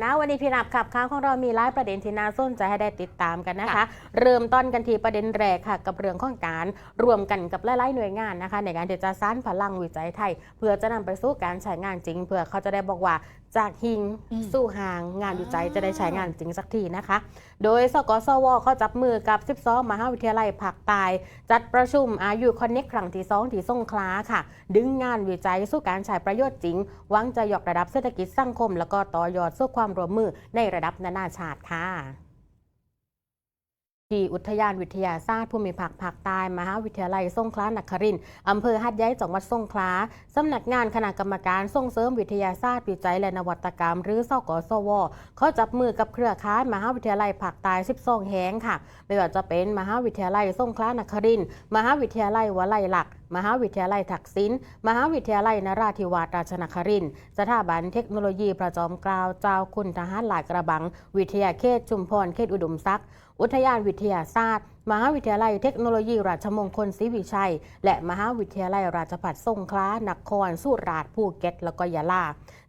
แล้วนะ วันนี้พี่นับขับค้างของเรามีหลายประเด็นที่น่าสนใจให้ได้ติดตามกันนะคะ เริ่มต้นกันที่ประเด็นแรกค่ะ กับเรื่องของการรวมกันกับหลายๆหน่วยงานนะคะ ในการที่จะสร้างพลังวิจัยไทย เพื่อจะนำไปสู่การใช้งานจริง เพื่อเขาจะได้บอกว่า จากหิงอืมสู่หางงานวิจัยอ่าจะได้ใช้งานจริงสักทีนะคะ โดยสกสวเขาจับมือกับ 12 มหาวิทยาลัยภาคใต้จัดประชุมอายุคอนเน็กครั้งที่2ที่สงขลาค่ะ ดึงงานวิจัยสู่การใช้ประโยชน์จริงหวังจะยกระดับเศรษฐกิจสังคม แล้วก็ต่อยอดสู่ความร่วมมือในระดับนานาชาติค่ะ ที่อุทยานวิทยาศาสตร์ภูมิภาคภาคใต้มหาวิทยาลัยสงขลานครินทร์อำเภอหัดใหญ่จังหวัดสงขลาสำนักงานคณะกรรมการส่งเสริมวิทยาศาสตร์วิจัยและนวัตกรรม หรือสกสวเขาจับมือกับเครือข่ายมหาวิทยาลัยภาคใต้12แห่งค่ะ ไม่ว่าจะเป็นมหาวิทยาลัยสงขลานครินทร์มหาวิทยาลัยวลัยลักมหาวิทยาลัยทักษิณ มหาวิทยาลัยนราธิวาสราชนครินทร์ สถาบันเทคโนโลยีประจอมเกล้าเจ้าคุณทหารหลาดกระบัง วิทยาเขตชุมพรเขตอุดมศักดิ์ อุทยานวิทยาศาสตร์ มหาวิทยาลัยเทคโนโลยี ราชมงคลศรีวิชัย และมหาวิทยาลัยราชภัฏสงขลานครสุราษฎร์ภูเก็ต แล้วก็ยะลา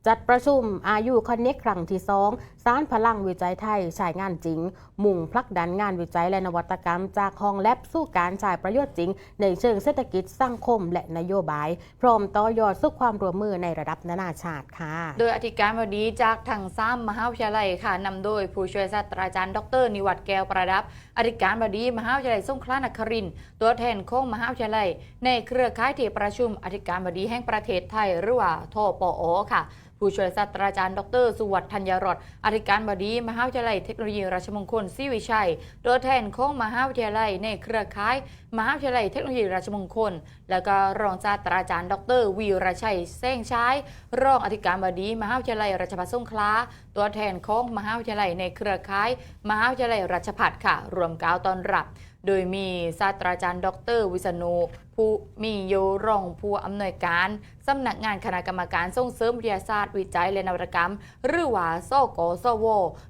จัดประชุมอายุคอนเน็กครั้งที่สองสารพลังวิจัยไทยใช้งานจริง มุ่งผลักดันงานวิจัยและนวัตกรรม จากห้องแลบสู่การใช้ประโยชน์จริง ในเชิงเศรษฐกิจสังคมและนโยบาย พร้อมต่อยอดสู่ความร่วมมือในระดับนานาชาติค่ะ โดยอธิการบดีจากทางซ้ำมหาวิทยาลัยค่ะนำโดยผู้ช่วยศาสตราจารย์ดร นิวัฒน์แก้วประดับ อธิการบดีมหาวิทยาลัยสงขลานครินตัวแทนของมหาวิทยาลัย ในเครือข่ายที่ประชุมอธิการบดีแห่งประเทศไทยหรือว่าทปอค่ะผู้ช่วยศาสตราจารย์ ดร สุวัฒน์ธัญรสอธิการบดี มหาวิทยาลัยเทคโนโลยีราชมงคลศรีวิชัย ตัวแทนของมหาวิทยาลัยในเครือข่าย มหาวิทยาลัยเทคโนโลยีราชมงคล แล้วก็รองศาสตราจารย์ ดร วีรชัยเส้งช้ายรองอธิการบดี มหาวิทยาลัยราชภัฏสงขลา ตัวแทนของมหาวิทยาลัยในเครือข่าย มหาวิทยาลัยราชภัฏค่ะ รวมกล่าวตอนรับ โดยมีศาสตราจารย์ ดร วิษณุ ผู้มีโยรองผู้อำนวยการสำนักงานคณะกรรมการส่งเสริมวิทยาศาสตร์วิจัยและนวัตกรรม หรือว่าสกสว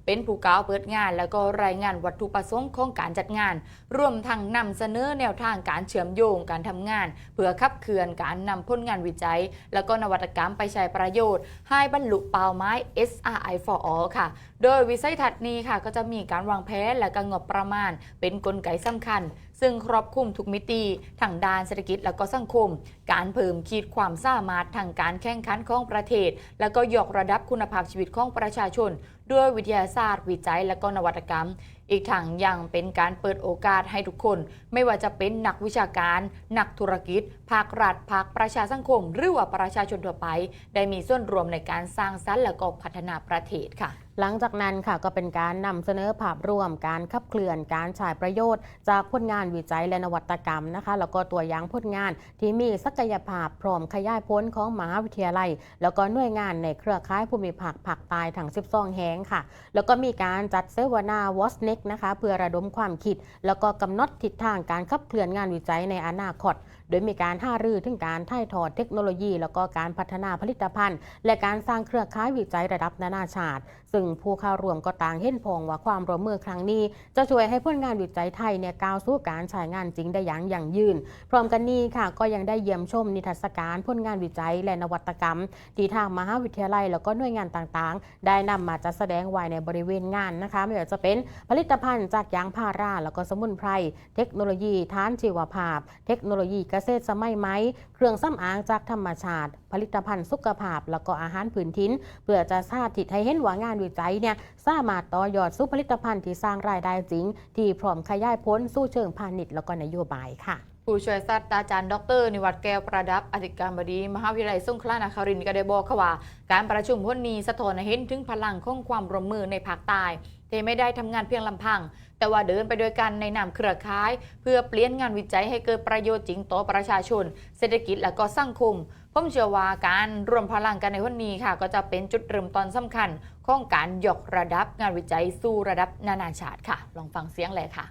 เป็นผู้กล่าวเปิดงาน แล้วก็รายงานวัตถุประสงค์ของการจัดงาน รวมทั้งนำเสนอแนวทางการเชื่อมโยงการทำงาน เพื่อขับเคลื่อนการนำผลงานวิจัย แล้วก็นวัตกรรมไปใช้ประโยชน์ ให้บรรลุเป้าหมาย SRI for all ค่ะ โดยวิสัยทัศน์นี้ค่ะก็จะมีการวางแผนและก็งบประมาณ เป็นนกลไกสำคัญ ซึ่งครอบคลุมทุกมิติทั้งด้านเศรษฐกิจและก็สังคม การเพิ่มขีดความสามารถทางการแข่งขันของประเทศ และก็ยกระดับคุณภาพชีวิตของประชาชน ด้วยวิทยาศาสตร์ วิจัย และก็นวัตกรรม อีกทั้งยังเป็นการเปิดโอกาสให้ทุกคน ไม่ว่าจะเป็นนักวิชาการ นักธุรกิจ ภาครัฐ ภาคประชาสังคม หรือว่าประชาชนทั่วไป ได้มีส่วนรวมในการสร้างสรรค์และก็พัฒนาประเทศค่ะ หลังจากนั้นค่ะก็เป็นการนำเสนอภาพรวม การขับเคลื่อนการฉายประโยชน์ จากผลงานวิจัยและนวัตกรรมนะคะ แล้วก็ตัวอย่างผลงานที่มีศักยภาพพร้อมขยายพ้นของมหาวิทยาลัย แล้วก็หน่วยงานในเครือข่ายภูมิภาคภาคใต้ทั้ง 12 แห่งค่ะ แล้วก็มีการจัดเสวนาวอสเน็กนะคะ เพื่อระดมความคิด แล้วก็กำหนดทิศทางการขับเคลื่อนงานวิจัยในอนาคต โดยมีการห้ารือถึงการถ่ายทอดเทคโนโลยี แล้วก็การพัฒนาผลิตภัณฑ์ และการสร้างเครือข่ายวิจัยระดับนานาชาติ ซึ่งผู้เข้าร่วมก็ต่างเห็นพองว่าความร่วมมือครั้งนี้ จะช่วยให้ผลงานวิจัยไทยเนี่ยก้าวสู่การใช้งานจริงได้อย่างยั่งยืน พร้อมกันนี้ค่ะ ก็ยังได้เยี่ยมชมนิทรรศการผลงานวิจัยและนวัตกรรม ที่ทางมหาวิทยาลัย แล้วก็หน่วยงานต่างๆ ได้นำมาจัดแสดงไว้ในบริเวณงานนะคะไม่ว่าจะเป็นผลิตภัณฑ์จากยางพาราแล้วก็สมุนไพรเทคโนโลยีทานชีวภาพ เทคโนโลยีเกษตรสมัยใหม่เครื่องสำอางจากธรรมชาติ ผลิตภัณฑ์สุขภาพ แล้วก็อาหารพื้นถิ่นเพื่อจะสาธิตให้เห็นว่างานวิจัยเนี่ยสามารถต่อยอดสู่ผลิตภัณฑ์ที่สร้างรายได้จริง ที่พร้อมขยายพ้นสู่เชิงพาณิชย์แล้วก็นโยบายค่ะผู้ช่วยศาสตราจารย์ดร นิวัฒน์แก้วประดับอธิการบดี มหาวิทยาลัยสงขลานครินทร์ก็ได้บอกว่า การประชุมพ้นนี้สะท้อนให้เห็นถึงพลังของความร่วมมือในภาคใต้ ที่ไม่ได้ทำงานเพียงลำพัง แต่ว่าเดินไปด้วยกันในนามเครือข่าย เพื่อเปลี่ยนงานวิจัยให้เกิดประโยชน์จริงต่อประชาชน เศรษฐกิจและก็สังคมผมเชื่อว่าการรวมพลังกันในวันนี้ค่ะ ก็จะเป็นจุดเริ่มต้นสำคัญ ของการยกระดับงานวิจัยสู่ระดับนานาชาติค่ะ ลองฟังเสียงเลยค่ะ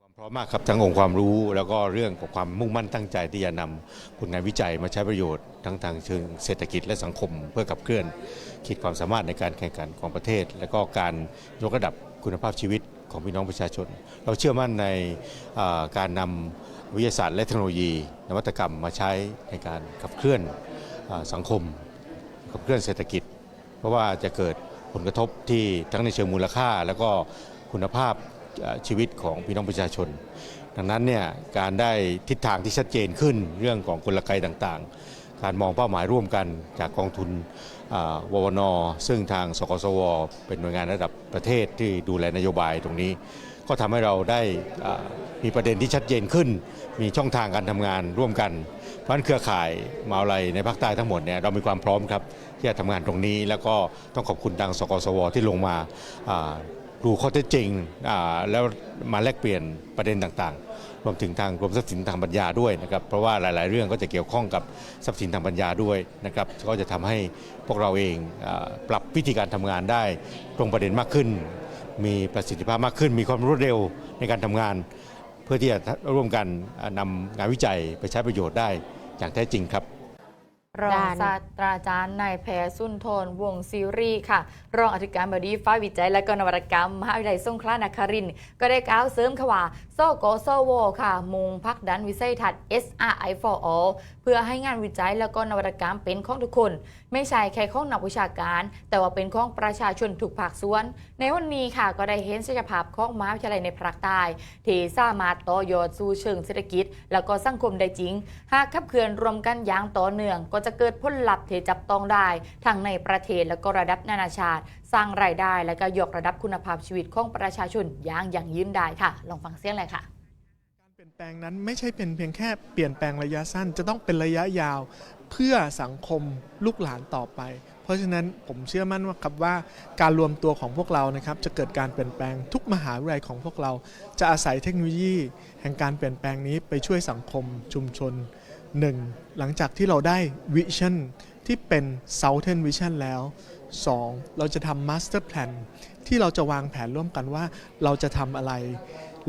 ความพร้อมมากครับทั้งองค์ความรู้แล้วก็เรื่องของความมุ่งมั่นตั้งใจที่จะนำผลงานวิจัยมาใช้ประโยชน์ ทั้งทางเชิงเศรษฐกิจและสังคม เพื่อขับเคลื่อนขีดความสามารถในการแข่งขันของประเทศ และก็การยกระดับคุณภาพชีวิตของพี่น้องประชาชน เราเชื่อมั่นในการนำวิทยาศาสตร์และเทคโนโลยี นวัตกรรมมาใช้ในการขับเคลื่อนอสังคม ขับเคลื่อนเศรษฐกิจ เพราะว่าจะเกิดผลกระทบที่ทั้งในเชิงมูลค่า แล้วก็คุณภาพชีวิตของพี่น้องประชาชน ดังนั้นเนี่ยการได้ทิศทางที่ชัดเจนขึ้นเรื่องของกลไกต่างๆ การมองเป้าหมายร่วมกันจากกองทุนววนซึ่งทางสกสว เป็นหน่วยงานระดับประเทศที่ดูแลนโยบายตรงนี้ ก็ทำให้เราได้มีประเด็นที่ชัดเจนขึ้น มีช่องทางการทำงานร่วมกัน เพราะนั้นเครือข่ายมาวิทยาลัยในภาคใต้ทั้งหมดเนี่ยเรามีความพร้อมครับที่จะทำงานตรงนี้ แล้วก็ต้องขอบคุณทางสกสว ที่ลงมาดูข้อเท็จจริงแล้วมาแลกเปลี่ยนประเด็นต่างๆ รวมถึงทางกรมทรัพย์สินทางปัญญาด้วยนะครับเพราะว่าหลาย ๆ เรื่องก็จะเกี่ยวข้องกับทรัพย์สินทางปัญญาด้วยนะครับก็จะทำให้พวกเราเองปรับวิธีการทำงานได้ตรงประเด็นมากขึ้น มีประสิทธิภาพมากขึ้น มีความรวดเร็วในการทำงาน เพื่อที่จะร่วมกันนำนำงานวิจัยไปใช้ประโยชน์ได้อย่างแท้จริงครับ รองศาสตราจารย์นายแพทย์สุนทรวงศ์ซีรีค่ะ รองอธิการบดีฝ่ายวิจัยและก็นวัตกรรมมหาวิทยาลัยสงขลานครินทร์ก็ได้กล่าวเสริมค่ะว่าโซโกโซโวค่ะ มุงพักดันวิสัยทัศน์ SRI for all เพื่อให้งานวิจัยและก็นวัตกรรมเป็นของทุกคน ไม่ใช่แค่ของนักวิชาการ แต่ว่าเป็นของประชาชนทุกภาคส่วน ในวันนี้ค่ะก็ได้เห็นศักยภาพของมหาวิทยาลัยในภาคใต้ที่สามารถต่อยอดสู่เชิงเศรษฐกิจ แล้วก็สังคมได้จริง หากขับเคลื่อนรวมกันอย่างต่อเนื่องก็จะเกิดผลลัพธ์ที่จับต้องได้ทั้งในประเทศและก็ระดับนานาชาติ สร้างรายได้ และก็ยกระดับคุณภาพชีวิตของประชาชนอย่างยั่งยืนได้ค่ะ ลองฟังเสียงเลยค่ะการเปลี่ยนแปลงนั้นไม่ใช่เป็นเพียงแค่เปลี่ยนแปลงระยะสั้นจะต้องเป็นระยะยาวเพื่อสังคมลูกหลานต่อไป เพราะฉะนั้นผมเชื่อมั่นว่าครับว่าการรวมตัวของพวกเรานะครับจะเกิดการเปลี่ยนแปลงทุกมหาวิทยาลัยของพวกเรา จะอาศัยเทคโนโลยี แห่งการเปลี่ยนแปลงนี้ไปช่วยสังคมชุมชน หนึ่งหลังจากที่เราได้วิชั่นที่เป็น Southern Vision แล้ว 2. เราจะทำ Master Plan ที่เราจะวางแผนร่วมกันว่าเราจะทำอะไร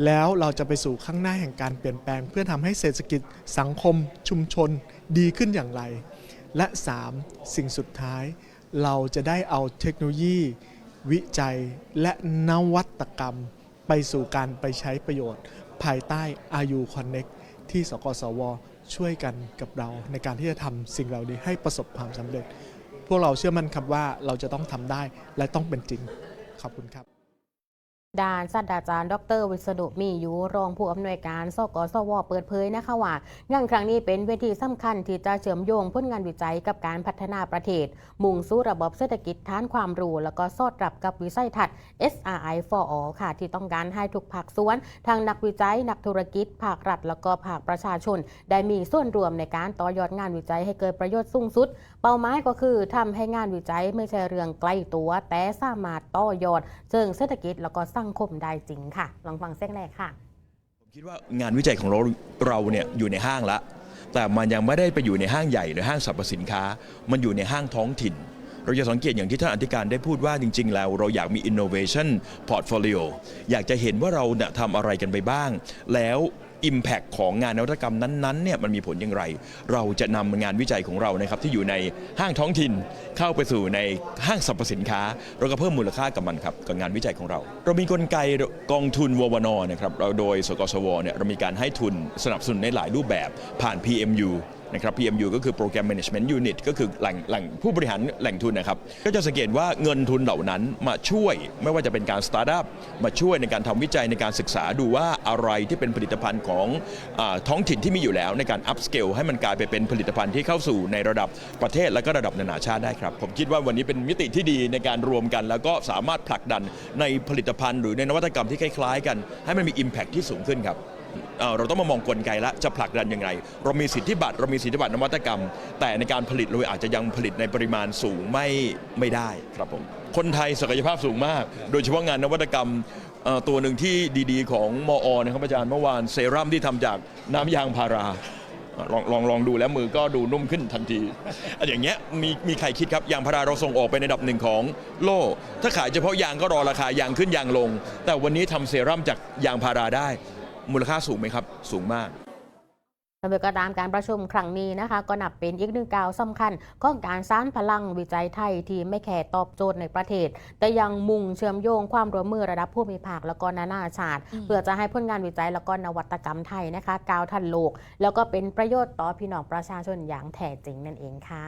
แล้วเราจะไปสู่ข้างหน้าแห่งการเปลี่ยนแปลง เพื่อทำให้เศรษฐกิจสังคม ชุมชนดีขึ้นอย่างไร และ 3. สิ่งสุดท้าย เราจะได้เอาเทคโนโลยี วิจัยและนวัตกรรม ไปสู่การไปใช้ประโยชน์ ภายใต้ RU Connect ที่สกสว ช่วยกันกับเราในการที่จะทำสิ่งเหล่านี้ให้ประสบความสำเร็จ พวกเราเชื่อมั่นครับว่าเราจะต้องทำได้และต้องเป็นจริง ขอบคุณครับ ด้านศาสตราจารย์ ดร วิษณุมีอยู่รองผู้อำนวยการสกสวเปิดเผยนะคะว่างานครั้งนี้เป็นเวทีสำคัญที่จะเชื่อมโยงผลงานวิจัยกับการพัฒนาประเทศ มุ่งสู่ระบบเศรษฐกิจฐานความรู้ แล้วก็สอดรับกับวิสัยทัศน์ SRI for all ค่ะ ที่ต้องการให้ทุกภาคส่วน ทางนักวิจัย นักธุรกิจ ภาครัฐ แล้วก็ภาคประชาชน ได้มีส่วนรวมในการต่อยอดงานวิจัยให้เกิดประโยชน์สูงสุด เป้าหมายก็คือทำให้งานวิจัยไม่ใช่เรื่องใกล้ตัว แต่สามารถต่อยอดเชิงเศรษฐกิจแล้วก็สังคมได้จริงค่ะ ลองฟังเสียงแรกค่ะ ผมคิดว่างานวิจัยของเราเราเนี่ยอยู่ในห้างละ แต่มันยังไม่ได้ไปอยู่ในห้างใหญ่หรือห้างสรรพสินค้า มันอยู่ในห้างท้องถิ่น เราจะสังเกตอย่างที่ท่านอธิการได้พูดว่าจริง ๆ แล้ว เราอยากมี innovation portfolio อยากจะเห็นว่าเราเนี่ยทำอะไรกันไปบ้าง แล้ว Impact ของงานนวัตกรรมนั้นๆเนี่ยมันมีผลอย่างไร เราจะนำงานวิจัยของเรานะครับที่อยู่ในห้างท้องถิ่นเข้าไปสู่ในห้างสรรพสินค้า เราก็เพิ่มมูลค่ากับมันครับกับงานวิจัยของเรา เรามีกลไกกองทุนววนนะครับเราโดยสกสวเนี่ยเรามีการให้ทุนสนับสนุนในหลายรูปแบบผ่าน PMU นะครับ PMU ก็คือ Program Management Unit ก็คือแหล่งแหล่งผู้บริหารแหล่งทุนนะครับ ก็จะสังเกตว่าเงินทุนเหล่านั้นมาช่วยไม่ว่าจะเป็นการสตาร์ทอัพมาช่วยในการทำวิจัยในการศึกษาดูว่าอะไรที่เป็นผลิตภัณฑ์ของอท้องถิ่นที่มีอยู่แล้วในการอัพสเกลให้มันกลายไปเป็นผลิตภัณฑ์ที่เข้าสู่ในระดับประเทศและก็ระดับนานาชาติได้ครับ ผมคิดว่าวันนี้เป็นมิติที่ดีในการรวมกัน แล้วก็สามารถผลักดันในผลิตภัณฑ์ หรือในนวัตกรรมที่คล้ายๆ กัน ให้มันมี Impact ที่สูงขึ้นครับ เเราต้องมามองกลไกและจะผลักดันยังไง เรามีสิทธิบัตรเรามีสิทธิบัตรนวัตกรรม แต่ในการผลิตเราอาจจะยังผลิตในปริมาณสูงไม่ไม่ได้ครับผมคนไทยศักยภาพสูงมาก โดยเฉพาะงานนวัตกรรมตัวหนึ่งที่ดีๆ ของมอนะครับอาจารย์เมื่อวานเซรั่มที่ทำจากน้ำยางพาราลองลองลองดูแล้วมือก็ดูนุ่มขึ้นทันทีอันอย่างเงี้ยมีมีใครคิดครับยางพาราเราส่งออกไปในดับหนึ่งของโลก ถ้าขายเฉพาะยางก็รอราคายางขึ้นยางลง แต่วันนี้ทำเซรั่มจากยางพาราได้ มูลค่าสูงไหมครับ สูงมากสำหรับก็ตามการประชุมครั้งนี้นะคะ ก็นับเป็นอีกหนึ่งก้าวสำคัญของการสร้างพลังวิจัยไทยที่ไม่แค่ตอบโจทย์ในประเทศ แต่ยังมุ่งเชื่อมโยงความร่วมมือระดับภูมิภาคแล้วก็นานาชาติ เพื่อจะให้ผลงานวิจัยแล้วก็นวัตกรรมไทยนะคะก้าวทันโลก แล้วก็เป็นประโยชน์ต่อพี่น้องประชาชนอย่างแท้จริงนั่นเองค่ะ